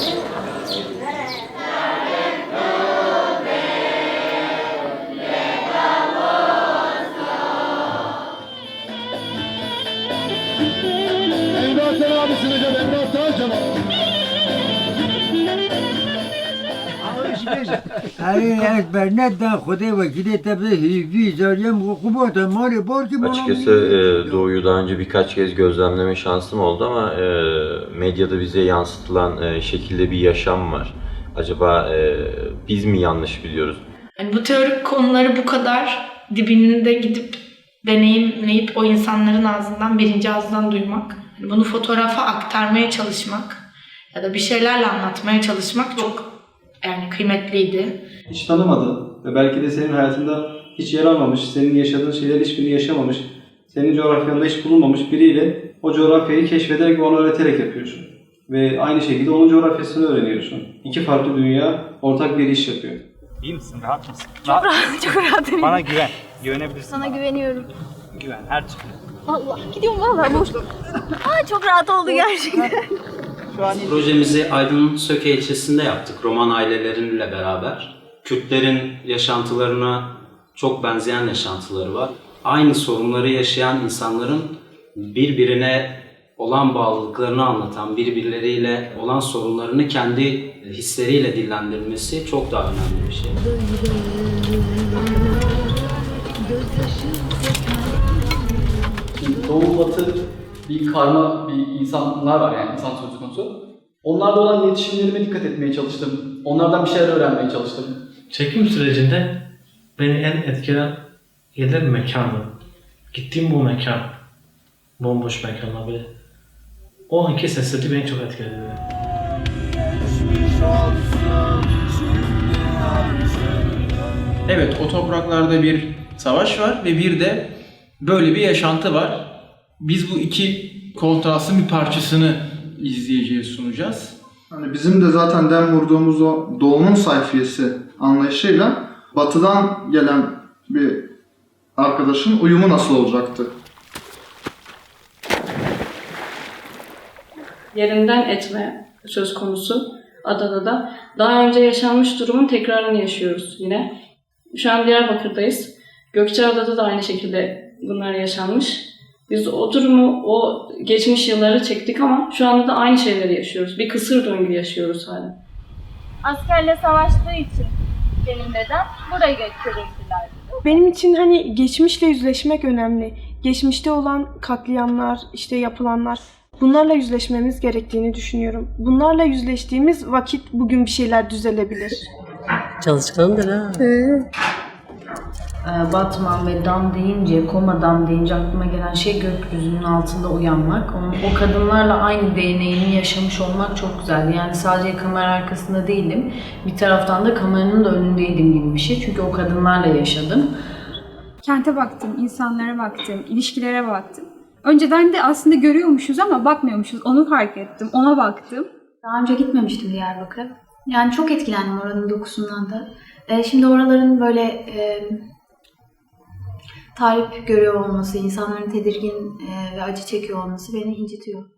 Emrah ای اکبر نه دن خدا وکیل تبه هیوی زاریم حکومت مال بار که Açıkçası e, Doğu'yu daha önce birkaç kez gözlemleme şansım oldu ama e, medyada bize yansıtılan e, şekilde bir yaşam var. Acaba e, biz mi yanlış biliyoruz? Yani bu teorik konuları bu kadar dibinde gidip deneyimleyip o insanların ağzından birinci ağızdan duymak, yani bunu fotoğrafa aktarmaya çalışmak ya da bir şeylerle anlatmaya çalışmak çok yani kıymetliydi. hiç tanımadı ve belki de senin hayatında hiç yer almamış, senin yaşadığın şeyler hiçbirini yaşamamış, senin coğrafyanda hiç bulunmamış biriyle o coğrafyayı keşfederek ve ona öğreterek yapıyorsun. Ve aynı şekilde onun coğrafyasını öğreniyorsun. İki farklı dünya ortak bir iş yapıyor. İyi misin? Rahat mısın? Çok rahat, çok rahatım. Bana güven. Güvenebilirsin. Sana bana. güveniyorum. Güven. Her türlü. Allah gidiyorum vallahi boş. Aa çok rahat oldu gerçekten. Projemizi Aydın Söke ilçesinde yaptık Roman aileleriyle beraber. Kürtlerin yaşantılarına çok benzeyen yaşantıları var. Aynı sorunları yaşayan insanların birbirine olan bağlılıklarını anlatan, birbirleriyle olan sorunlarını kendi hisleriyle dillendirmesi çok daha önemli bir şey. Doğu batı bir karma bir insanlar var yani insan söz konusu. Onlarla olan iletişimlerime dikkat etmeye çalıştım. Onlardan bir şeyler öğrenmeye çalıştım. Çekim sürecinde beni en etkileyen yerler mekanı. Gittiğim bu mekan, bomboş mekanlar böyle. O anki sesleri beni çok etkiledi. Evet, o topraklarda bir savaş var ve bir de böyle bir yaşantı var. Biz bu iki kontrastın bir parçasını izleyiciye sunacağız. Hani bizim de zaten dem vurduğumuz o doğunun sayfiyesi anlayışıyla batıdan gelen bir arkadaşın uyumu nasıl olacaktı? yerinden etme söz konusu Adana'da. Daha önce yaşanmış durumun tekrarını yaşıyoruz yine. Şu an Diyarbakır'dayız. Gökçeada'da da aynı şekilde bunlar yaşanmış. Biz o durumu, o geçmiş yılları çektik ama şu anda da aynı şeyleri yaşıyoruz. Bir kısır döngü yaşıyoruz hala. Askerle savaştığı için benim dedem burayı götürürdüler. Benim için hani geçmişle yüzleşmek önemli. Geçmişte olan katliamlar, işte yapılanlar bunlarla yüzleşmemiz gerektiğini düşünüyorum. Bunlarla yüzleştiğimiz vakit bugün bir şeyler düzelebilir. Çalışkandır ha. Batman ve Dam deyince, Koma Dam deyince aklıma gelen şey gökyüzünün altında uyanmak. Onun, o kadınlarla aynı deneyimi yaşamış olmak çok güzeldi. Yani sadece kamera arkasında değildim. Bir taraftan da kameranın da önündeydim gibi bir şey. Çünkü o kadınlarla yaşadım. Kente baktım, insanlara baktım, ilişkilere baktım. Önceden de aslında görüyormuşuz ama bakmıyormuşuz. Onu fark ettim, ona baktım. Daha önce gitmemiştim Diyarbakır'a. Yani çok etkilendim oranın dokusundan da. Ee, şimdi oraların böyle e, tahrip görüyor olması, insanların tedirgin e, ve acı çekiyor olması beni incitiyor.